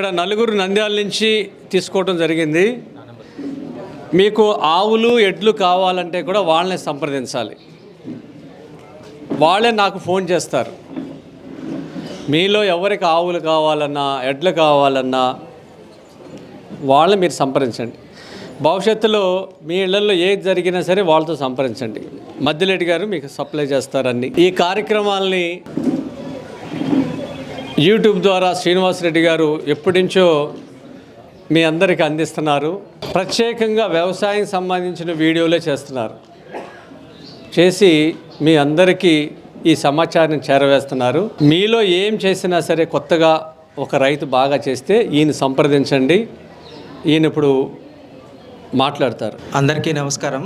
ఇక్కడ నలుగురు నంద్యాల నుంచి తీసుకోవడం జరిగింది. మీకు ఆవులు ఎడ్లు కావాలంటే కూడా వాళ్ళని సంప్రదించాలి. వాళ్ళే నాకు ఫోన్ చేస్తారు. మీలో ఎవరికి ఆవులు కావాలన్నా ఎడ్లు కావాలన్నా వాళ్ళని మీరు సంప్రదించండి. భవిష్యత్తులో మీ ఇళ్ళలో ఏది జరిగినా సరే వాళ్ళతో సంప్రదించండి. మధ్యలేటి గారు మీకు సప్లై చేస్తారని ఈ కార్యక్రమాల్ని యూట్యూబ్ ద్వారా శ్రీనివాసరెడ్డి గారు ఎప్పటించో మీ అందరికీ అందిస్తున్నారు. ప్రత్యేకంగా వ్యవసాయం సంబంధించిన వీడియోలే చేస్తున్నారు. చేసి మీ అందరికీ ఈ సమాచారం చేరవేస్తున్నారు. మీలో ఏం చేసినా సరే కొత్తగా ఒక రైతు బాగా చేస్తే ఈయన సంప్రదించండి. ఈయన ఇప్పుడు మాట్లాడతారు. అందరికీ నమస్కారం.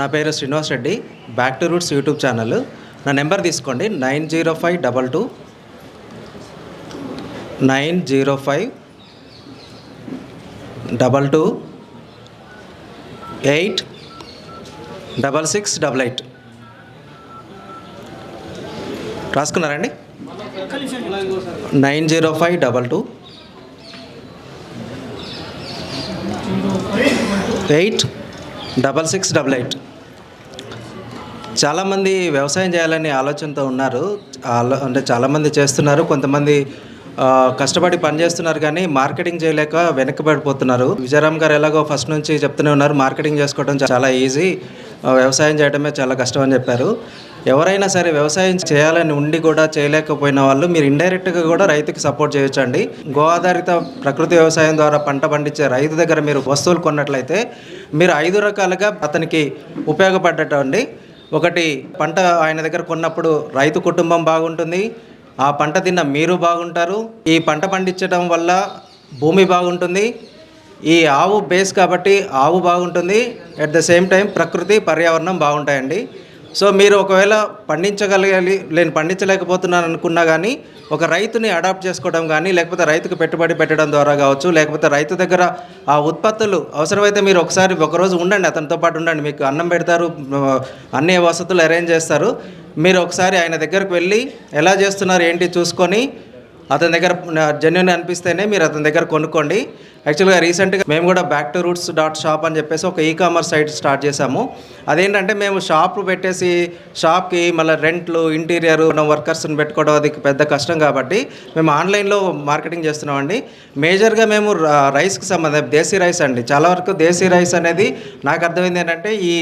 నా పేరు Srinivas Reddy back to roots YouTube channel. నా నెంబర్ తీసుకోండి nine zero five double two nine zero five double two eight double six double eight. రాసుకున్నారండి nine zero five double two eight double six double eight. చాలామంది వ్యవసాయం చేయాలని ఆలోచనతో ఉన్నారు. ఆలో అంటే చాలామంది చేస్తున్నారు. కొంతమంది కష్టపడి పని చేస్తున్నారు కానీ మార్కెటింగ్ చేయలేక వెనకబడిపోతున్నారు. విజయరామ్ గారు ఎలాగో ఫస్ట్ నుంచి చెప్తూనే ఉన్నారు మార్కెటింగ్ చేసుకోవడం చాలా ఈజీ. వ్యవసాయం చేయడమే చాలా కష్టం అని చెప్పారు. ఎవరైనా సరే వ్యవసాయం చేయాలని ఉండి కూడా చేయలేకపోయిన వాళ్ళు మీరు ఇండైరెక్ట్గా కూడా రైతుకి సపోర్ట్ చేయొచ్చండి. గో ఆధారిత ప్రకృతి వ్యవసాయం ద్వారా పంట పండించే రైతు దగ్గర మీరు వస్తువులు కొన్నట్లయితే మీరు ఐదు రకాలుగా అతనికి ఉపయోగపడ్డట్టు అండి. ఒకటి పంట ఆయన దగ్గర కొన్నప్పుడు రైతు కుటుంబం బాగుంటుంది. ఆ పంట తిన్న మీరు బాగుంటారు. ఈ పంట పండించడం వల్ల భూమి బాగుంటుంది. ఈ ఆవు బేస్ కాబట్టి ఆవు బాగుంటుంది. అట్ ద సేమ్ టైం ప్రకృతి పర్యావరణం బాగుంటాయండి. సో మీరు ఒకవేళ పండించగలగాలి నేను పండించలేకపోతున్నాను అనుకున్నా కానీ ఒక రైతుని అడాప్ట్ చేసుకోవడం కానీ లేకపోతే రైతుకు పెట్టుబడి పెట్టడం ద్వారా కావచ్చు లేకపోతే రైతు దగ్గర ఆ ఉత్పత్తులు అవసరమైతే మీరు ఒకసారి ఒకరోజు ఉండండి అతనితో పాటు ఉండండి. మీకు అన్నం పెడతారు అన్ని వసతులు అరేంజ్ చేస్తారు. మీరు ఒకసారి ఆయన దగ్గరకు వెళ్ళి ఎలా చేస్తున్నారు ఏంటి చూసుకొని అతని దగ్గర జెన్యున్ అనిపిస్తేనే మీరు అతని దగ్గర కొనుక్కోండి. యాక్చువల్గా రీసెంట్గా మేము కూడా back to roots dot shop అని చెప్పేసి ఒక ఈ కామర్స్ సైట్ స్టార్ట్ చేసాము అదేంటంటే మేము షాప్ పెట్టేసి షాప్కి మళ్ళీ రెంట్లు ఇంటీరియర్ వర్కర్స్ని పెట్టుకోవడం అది పెద్ద కష్టం కాబట్టి మేము ఆన్లైన్లో మార్కెటింగ్ చేస్తున్నామండి. మేజర్గా మేము రైస్కి సంబంధం దేశీ రైస్ అండి. చాలా వరకు దేశీ రైస్ అనేది నాకు అర్థమైంది ఏంటంటే ఈ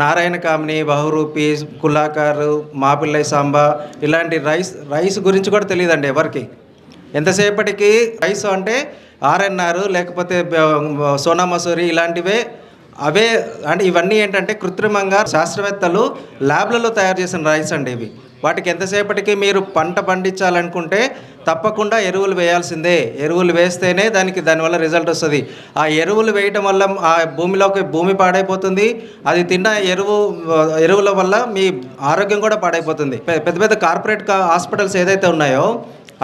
నారాయణ కామిని బహురూపి కులాకారు మాపిల్లై సాంబా ఇలాంటి రైస్ రైస్ గురించి కూడా తెలియదండి ఎవరికి. ఎంతసేపటికి రైస్ అంటే ఆర్ఎన్ఆర్ లేకపోతే సోనా మసూరి ఇలాంటివే అవే అంటే ఇవన్నీ ఏంటంటే కృత్రిమంగా శాస్త్రవేత్తలు ల్యాబ్లలో తయారు చేసిన రైస్ అండి ఇవి. వాటికి ఎంతసేపటికి మీరు పంట పండించాలనుకుంటే తప్పకుండా ఎరువులు వేయాల్సిందే. ఎరువులు వేస్తేనే దానికి దానివల్ల రిజల్ట్ వస్తుంది. ఆ ఎరువులు వేయటం వల్ల ఆ భూమిలోకి భూమి పాడైపోతుంది. అది తిన్న ఎరువు ఎరువుల వల్ల మీ ఆరోగ్యం కూడా పాడైపోతుంది. పెద్ద పెద్ద కార్పొరేట్ హాస్పిటల్స్ ఏదైతే ఉన్నాయో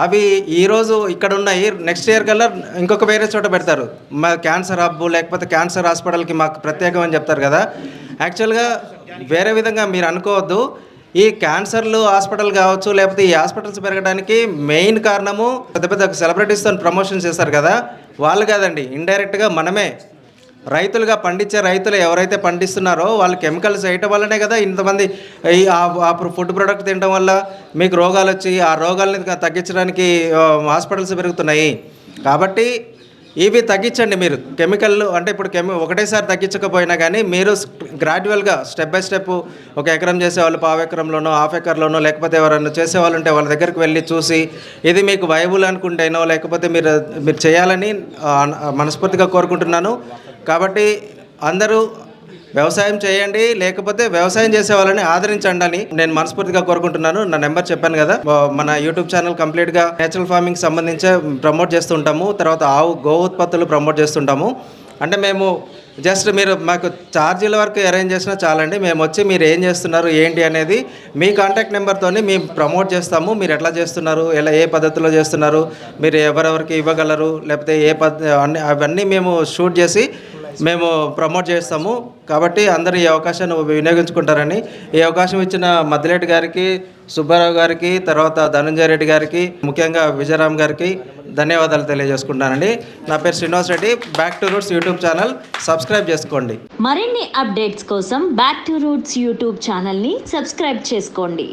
అవి ఈరోజు ఇక్కడ ఉన్నాయి. నెక్స్ట్ ఇయర్ కల్లా ఇంకొక వేరే చోట పెడతారు. మా క్యాన్సర్ హబ్ లేకపోతే క్యాన్సర్ హాస్పిటల్కి మాకు ప్రత్యేకం అని చెప్తారు కదా. యాక్చువల్గా వేరే విధంగా మీరు అనుకోవద్దు. ఈ క్యాన్సర్లు హాస్పిటల్ కావచ్చు లేకపోతే ఈ హాస్పిటల్స్ పెరగడానికి మెయిన్ కారణము పెద్ద పెద్ద సెలబ్రిటీస్తో ప్రమోషన్ చేస్తారు కదా. వాళ్ళు కాదండి ఇండైరెక్ట్గా మనమే. రైతులుగా పండించే రైతులు ఎవరైతే పండిస్తున్నారో వాళ్ళు కెమికల్స్ వేయటం వల్లనే కదా ఇంతమంది ఈ ఆ- ఫుడ్ ప్రొడక్ట్ తినడం వల్ల మీకు రోగాలు వచ్చి ఆ రోగాలని తగ్గించడానికి హాస్పిటల్స్ పెరుగుతున్నాయి. కాబట్టి ఇవి తగ్గించండి మీరు. కెమికల్ అంటే ఇప్పుడు కెమి ఒకటేసారి తగ్గించకపోయినా కానీ మీరు గ్రాడ్యువల్గా స్టెప్ బై స్టెప్ ఒక ఎకరం చేసేవాళ్ళు పావు ఎకరంలోనో హాఫ్ ఎకర్లోనో లేకపోతే ఎవరైనా చేసేవాళ్ళు ఉంటే వాళ్ళ దగ్గరికి వెళ్ళి చూసి ఇది మీకు వైబుల్ అనుకుంటేనో లేకపోతే మీరు మీరు చేయాలని మనస్ఫూర్తిగా కోరుకుంటున్నాను. కాబట్టి అందరూ వ్యవసాయం చేయండి లేకపోతే వ్యవసాయం చేసే వాళ్ళని ఆదరించండి అని నేను మనస్ఫూర్తిగా కోరుకుంటున్నాను. నా నెంబర్ చెప్పాను కదా మన యూట్యూబ్ ఛానల్ కంప్లీట్గా నేచురల్ ఫార్మింగ్ సంబంధించి ప్రమోట్ చేస్తుంటాము. తర్వాత ఆవు గో ఉత్పత్తులు ప్రమోట్ చేస్తుంటాము. అంటే మేము జస్ట్ మీరు మాకు ఛార్జీల వరకు అరేంజ్ చేసినా చాలండి. మేము వచ్చి మీరు ఏం చేస్తున్నారు ఏంటి అనేది మీ కాంటాక్ట్ నెంబర్తోని మేము ప్రమోట్ చేస్తాము. మీరు ఎట్లా చేస్తున్నారు ఎలా ఏ పద్ధతిలో చేస్తున్నారు మీరు ఎవరెవరికి ఇవ్వగలరు లేకపోతే ఏ పద్ధ అన్ని అవన్నీ మేము షూట్ చేసి మేము ప్రమోట్ చేస్తాము. కాబట్టి అందరూ ఈ అవకాశాన్ని వినియోగించుకుంటారని. ఈ అవకాశం ఇచ్చిన మద్దిరెడ్డి గారికి సుబ్బారావు గారికి తర్వాత ధనంజయ రెడ్డి గారికి ముఖ్యంగా విజయరామ్ గారికి ధన్యవాదాలు తెలియజేసుకుంటానండి. నా పేరు Srinivas Reddy. Back to roots YouTube channel subscribe చేసుకోండి. మరిన్ని అప్డేట్స్ కోసం బ్యాక్ టు రూట్స్ యూట్యూబ్ ఛానల్ని సబ్స్క్రైబ్ చేసుకోండి.